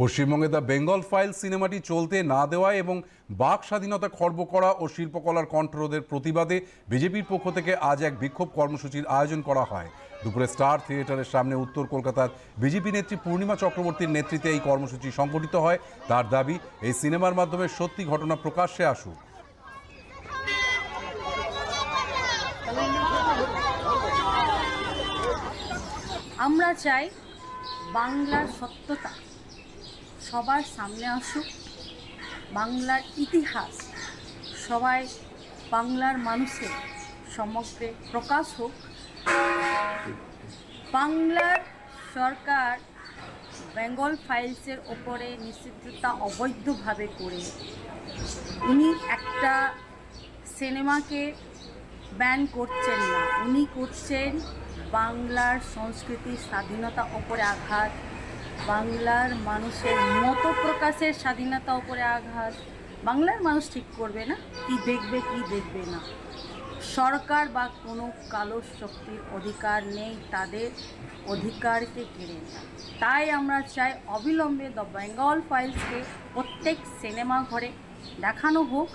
পশ্চিমবঙ্গে the Bengal file সিনেমাটি চলতে না দেওয়ায় এবং বাক স্বাধীনতা খর্ব করা ও শিল্পকলার কণ্ঠরোধের প্রতিবাদে বিজেপির পক্ষ থেকে আজ এক বিক্ষোভ কর্মসূচির আয়োজন করা হয়। দুপুরে স্টার থিয়েটারের সামনে উত্তর কলকাতার বিজেপি নেত্রী পূর্ণিমা চক্রবর্তীর নেতৃত্বে এই কর্মসূচি সংগঠিত হয়। তার দাবি, এই সিনেমার মাধ্যমে সত্যি ঘটনা প্রকাশ্যে আসুক। আমরা চাই বাংলার সত্যতা। সবার সামনে আসুক, বাংলার ইতিহাস সবাই বাংলার মানুষের সমগ্রে প্রকাশ হোক। বাংলার সরকার বেঙ্গল ফাইলসের ওপরে নিষিদ্ধতা অবৈধভাবে করে উনি একটা সিনেমাকে ব্যান করছেন না। উনি করছেন বাংলার সংস্কৃতির স্বাধীনতা ওপরে আঘাত বাংলার মানুষের মত প্রকাশের স্বাধীনতা ওপরে আঘাত। বাংলার মানুষ ঠিক করবে না, কি দেখবে কি দেখবে না। সরকার বা কোনো কালো শক্তির অধিকার নেই, তাদের অধিকারকে কেড়ে নেয়। তাই আমরা চাই অবিলম্বে দ্য বেঙ্গল ফাইলসকে প্রত্যেক সিনেমা ঘরে দেখানো হোক।